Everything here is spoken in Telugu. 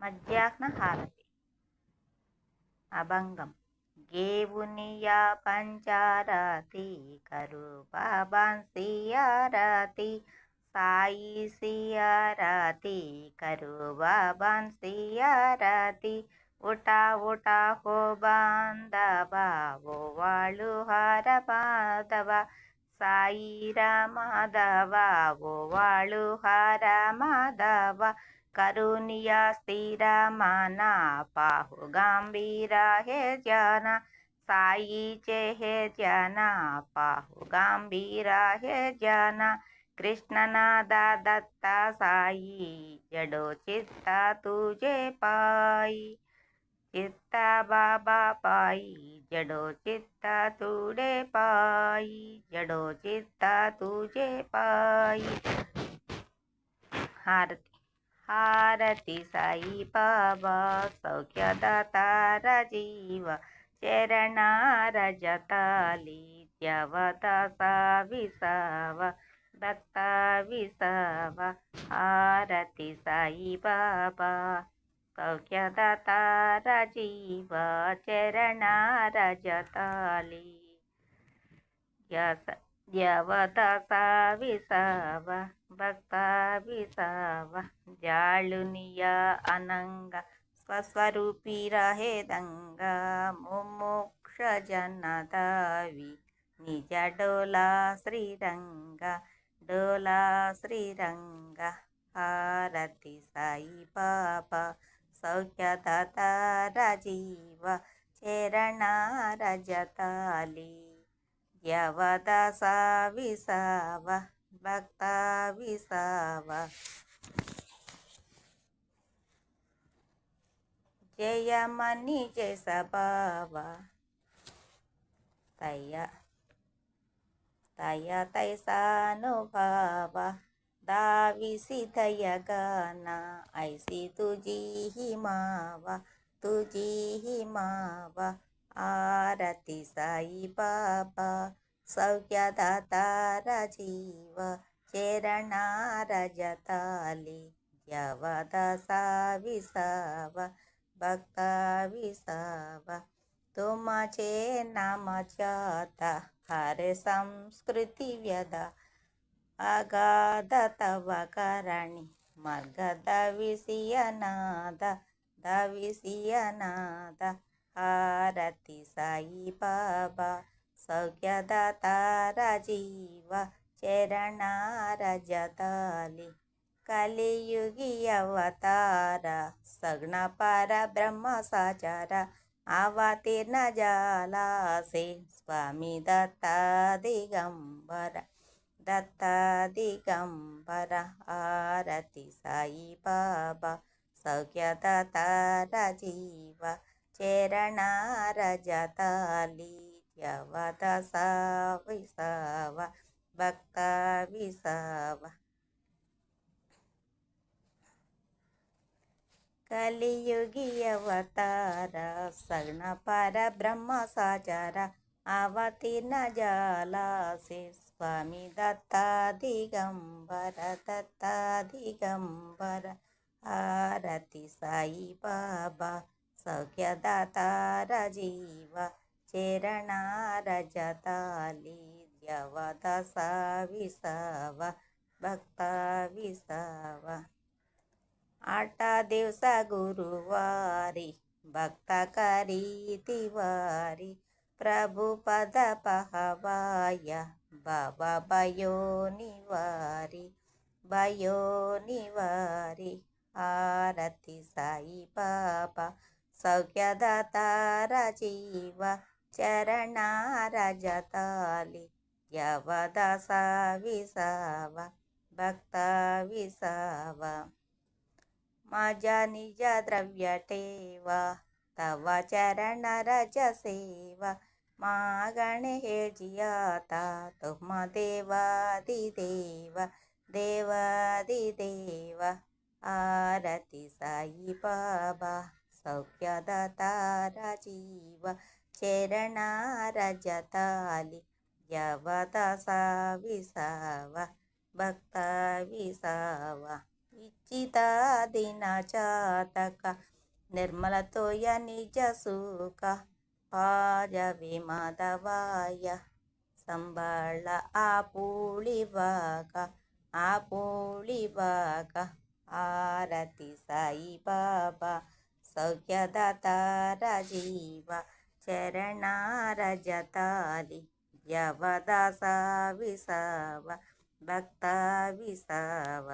మధ్యాహ్న హారతి అభంగం. గేవునియా పంచారతి కరు బాబాన్ సియారతి సాయి సియారతి కరు బాబాన్ సియారతి ఉటా ఉటా హో బాంధవ ఓ వాళ్ళు హార మాధవ సాయి రామాధవ ఓ వాళ్ళు హార మాధవా करुणिया स्थिरा माना पाहु गंभीरा है जाना साई चेहे जाना पाहु गंभीरा है जाना ಕೃಷ್ಣನಾದ ದತ್ತ ಸಾಯಿ ಜಡೋ ಚಿತ್ತ ತುಜೆ ಪಾಯಿ ಚಿತ್ತ ಬಾಬಾ ಪಾಯಿ ಜಡೋ ಚಿತ್ತ ತುಡೆ ಪಾಯಿ ಜಡೋ ಚಿತ್ತ ತುಜೆ ಪಾಯಿ ಆರತಿ హారతి హారతి సాయి బాబా సౌఖ్యదాత జీవ చరణ రజతాలి త్యవత విసవ భక్త విసవ హారతి సాయి బాబా సౌఖ్యదాత జీవ చరణ రజతాలి యస ದ್ಯವತ ವಿಸವ ಭಕ್ತ ವಿಸವ ಜಾಳುನಿಯ ಅನಂಗ ಸ್ವಸ್ವರೂಪಿ ರಹೇದಂಗ ಮುಮೋಕ್ಷ ಜನದಾವಿ ನಿಜ ಡೋಲಾ ಶ್ರೀರಂಗ ಡೋಲಾ ಶ್ರೀರಂಗ ಹಾರತಿ ಸಾಯಿ ಬಾಬಾ ಸೌಖ್ಯದಾತ ರಾಜೀವ ಚರಣ ರಜತಾಲಿ యవదస విసవ భక్త విసవ జయమణి జయ సభావ తయ తయ తైసానుభావ. దావిసి దయగన ఐసి తుజీ మావ తుజీ మావ ఆరతి సాయి బాబా సౌఖ్యదాత జీవ చరణారజతాలి జవద సావిసావ భక్త విసావ తుమచే నమ చాత హరే సంస్కృతి వ్యద అగాధ తవ కరణి మర్గద విసియనాద దవిసియనాద హారతి సాయి బాబా సౌఖ్యదాత రాజీవ కలియుగి అవతార సగ్న పర బ్రహ్మ సాచార అవతీర్ణ జాలాసే స్వామి దత్త దిగంబర దత్త దిగంబర ఆరతి సాయి బాబా సౌఖ్యదాత రాజీవ చరణ రజతాలి యవదస విసవ భక్త విసవ కలియుగి అవతార సగణ పర బ్రహ్మ సాచార అవతీర్ణ జాలాసే స్వామి దత్త దిగంబర దత్త దిగంబర ಸೌಖ್ಯದಾತಾರ ಜೀವ ಚರಣಾರಜತಾಲಿ ಯವದ ಸಾವಿಸವ ಭಕ್ತ ವಿಸವ ಆಟ ದಿವಸ ಗುರುವಾರಿ ಭಕ್ತ ಕರೀತಿವಾರಿ ಪ್ರಭು ಪದ ಪಹವಾಯ ಬಾಬ ಬಯೋ ನಿವಾರಿ ಬಯೋ ನಿವಾರಿ ಆರತಿ ಸಾಯಿ ಬಾಬಾ సౌఖ్యదతారజీవ చరణారజతాలి యవదస విసావ భక్త విసావ మజ నిజ ద్రవ్యటేవ తవ చరణ రజ సేవ మా గణ హే జియాత తుమ దేవాదిదేవ దేవాదిదేవ. ఆరతి సాయి బాబా. సౌఖ్యదతారజీవ చరణారజతాలి యవదసావిసావ భక్తావిసావ ఇచ్చితాదినచాతక నిర్మలతోయ నిజ సూక పాజవి మాధవాయ సంబాళ ఆపూళివాక ఆపూళివాక ఆరతి సాయి బాబా సౌఖ్యదాత రాజీవ చరణారజతాలి యవదాస విసావ భక్త విసావ